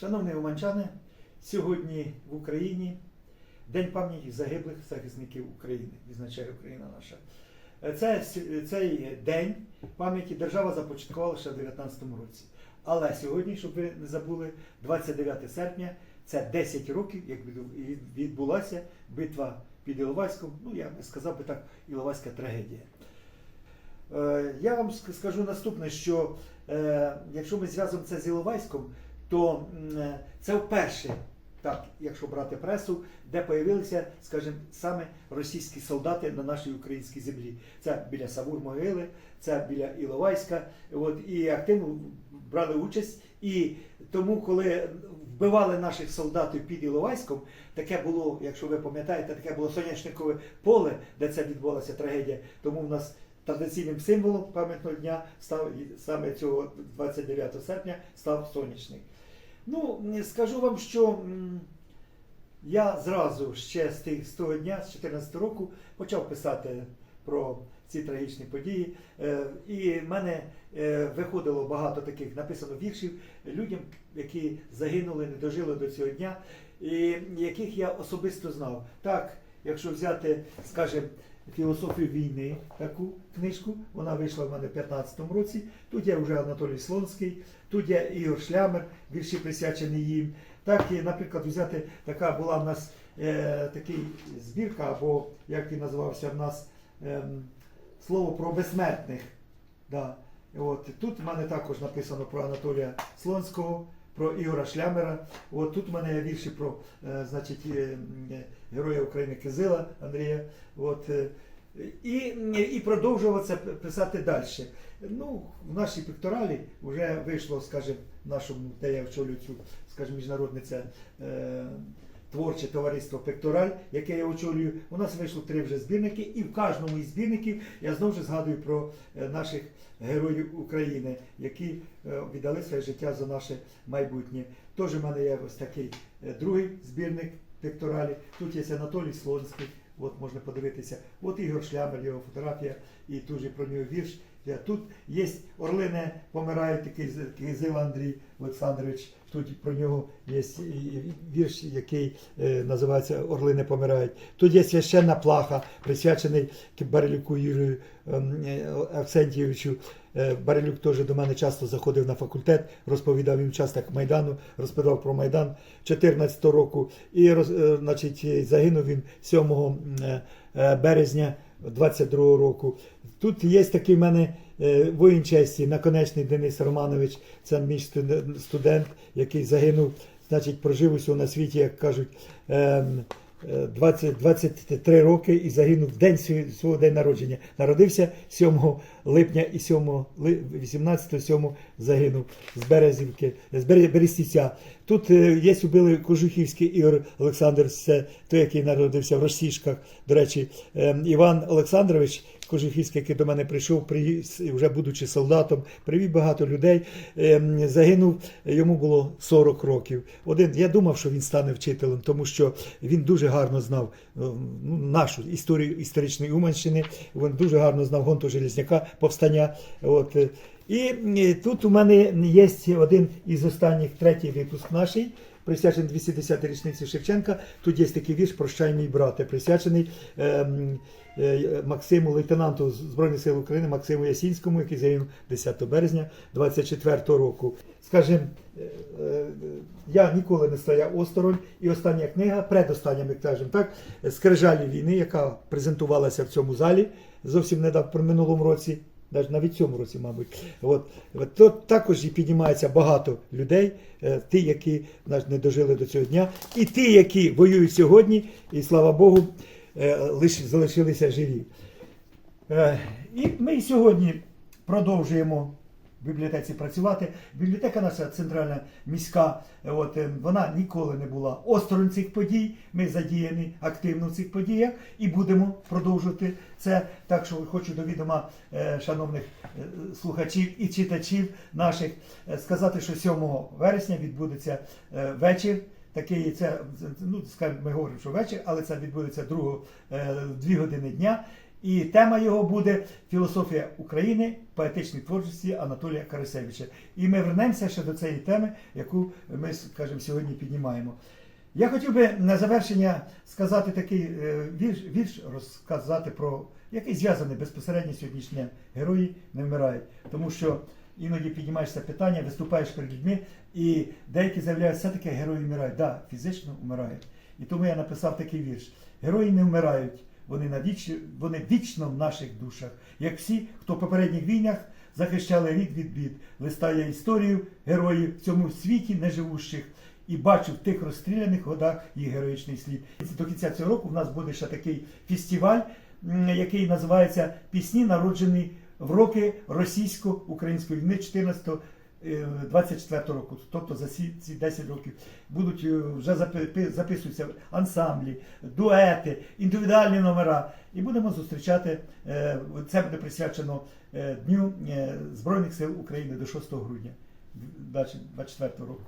Шановні уманчани, сьогодні в Україні День пам'яті загиблих захисників України, відзначає Україна наша. Це, цей день пам'яті держава започаткувала ще в 19 році. Але сьогодні, щоб ви не забули, 29 серпня це 10 років, як відбулася битва під Іловайськом. Ну, я би сказав би так, Іловайська трагедія. Е, Я вам скажу наступне, що е, якщо ми зв'язуємо це з Іловайськом, то е, це вперше, так, якщо брати пресу, де появилися, скажімо, саме російські солдати на нашій українській землі. Це біля Савур Могили, це біля Іловайська. От, і активно брали участь. І тому, коли вбивали наших солдатів під Іловайськом, таке було, якщо ви пам'ятаєте, таке було соняшникове поле, де це відбулася трагедія. Тому в нас традиційним символом пам'ятного дня став саме цього 29 серпня став сонячний. Ну, скажу вам, що я зразу ще з, тих, з того дня, з 14 року, почав писати про ці трагічні події. Е, І в мене е, виходило багато таких написано віршів людям, які загинули, не дожили до цього дня, і яких я особисто знав. Так, якщо взяти, скажімо, філософію війни, таку книжку, вона вийшла в мене в 15-му році. Тут є вже Анатолій Слонський, тут є Ігор Шлямер, вірші присвячені їм. Так, і, наприклад, взяти, така була в нас е, такий збірка, або як він називався в нас ем, слово про безсмертних. Да. От, тут в мене також написано про Анатолія Слонського, про Ігора Шлямера. От тут в мене є вірші про е, значить, е, Героя України Кизила Андрія. От, е, і, і продовжуватися писати далі. Ну, в нашій пекторалі вже вийшло, скажімо, нашому, де я очолюю цю, скажімо, міжнародниця. Творче товариство Пектораль, яке я очолюю. У нас вийшло три вже збірники, і в кожному із збірників я знову ж згадую про е, наших героїв України, які е, віддали своє життя за наше майбутнє. Теж в мене є ось такий е, другий збірник пекторалі. Тут є Анатолій Слонський. От можна подивитися. От Ігор Шлямер, його фотографія, і тут же про нього вірш. Тут є Орлине помирає такий Кизил Андрій Олександрович. Тут про нього є вірш, який е, називається Орлини помирають. Тут є священна плаха, присвячений Барелюку Юрію ем, е, Авсентійовичу. Е, Барелюк теж до мене часто заходив на факультет, розповідав їм часток Майдану, розповідав про Майдан 14 року. І значить, загинув він 7 е, е, березня 22 року. Тут є такий в мене воїн честі, наконечний Денис Романович, це мій студен- студент, який загинув, значить, прожив усього на світі, як кажуть, ем, е, 20, 23 роки і загинув в день свого день народження. Народився 7 липня і 7, 18 7 загинув з Березівки, з Бере- Берестівця. Тут е, є убили Кожухівський Ігор Олександр, це той, який народився в Росішках. До речі, ем, Іван Олександрович Кожухівський, який до мене прийшов, вже будучи солдатом, привів багато людей. Ем, Загинув, йому було 40 років. Один, я думав, що він стане вчителем, тому що він дуже гарно знав е, ну, нашу історію історичної Уманщини. Він дуже гарно знав Гонту Железняка, повстання. От. е, І е, тут у мене є один із останніх, третій випуск наший, присвячений 210 річниці Шевченка. Тут є такий вірш Прощай, мій брате, присвячений ем, е, Максиму, лейтенанту Збройних сил України Максиму Ясінському, який загинув 10 березня 24 року. Скажем, е, е, я ніколи не стояв осторонь, і остання книга, предостання, як кажемо так, Скрижалі війни, яка презентувалася в цьому залі зовсім недавно, в минулому році. Навіть навіть цьому році, мабуть, от, тут також і піднімається багато людей, е, ті, які не дожили до цього дня, і ті, які воюють сьогодні, і слава Богу, е, лиш залишилися живі. Е, І ми сьогодні продовжуємо в бібліотеці працювати. Бібліотека наша центральна міська, е, от, е, вона ніколи не була осторонь цих подій. Ми задіяні активно в цих подіях і будемо продовжувати це. Так що хочу до відома е, шановних слухачів і читачів наших сказати, що 7 вересня відбудеться вечір. Такий це ну скажімо, ми говоримо, що вечір, але це відбудеться другу, е, дві години дня. І тема його буде філософія України, поетичної творчості Анатолія Карасевича. І ми вернемося ще до цієї теми, яку ми скажімо, сьогодні піднімаємо. Я хотів би на завершення сказати такий е, вірш, вірш розказати про який зв'язаний безпосередньо сьогоднішнім. Герої не вмирають. Тому що іноді піднімаєш це питання, виступаєш перед людьми, і деякі заявляють, все-таки герої вмирають. Так, да, фізично вмирають. І тому я написав такий вірш: Герої не вмирають, вони навіч... вони вічно в наших душах, як всі, хто в попередніх війнах захищали рід від бід, листає історію героїв в цьому світі неживущих. І бачу в тих розстріляних годах їх героїчний слід. До кінця цього року в нас буде ще такий фестиваль, який називається Пісні, народжені в роки російсько-української війни 14 24 року, тобто за ці, ці 10 років будуть е, вже запи- записуються ансамблі, дуети, індивідуальні номера. І будемо зустрічати. е, Це буде присвячено е, Дню е, Збройних сил України до 6 грудня 24 року.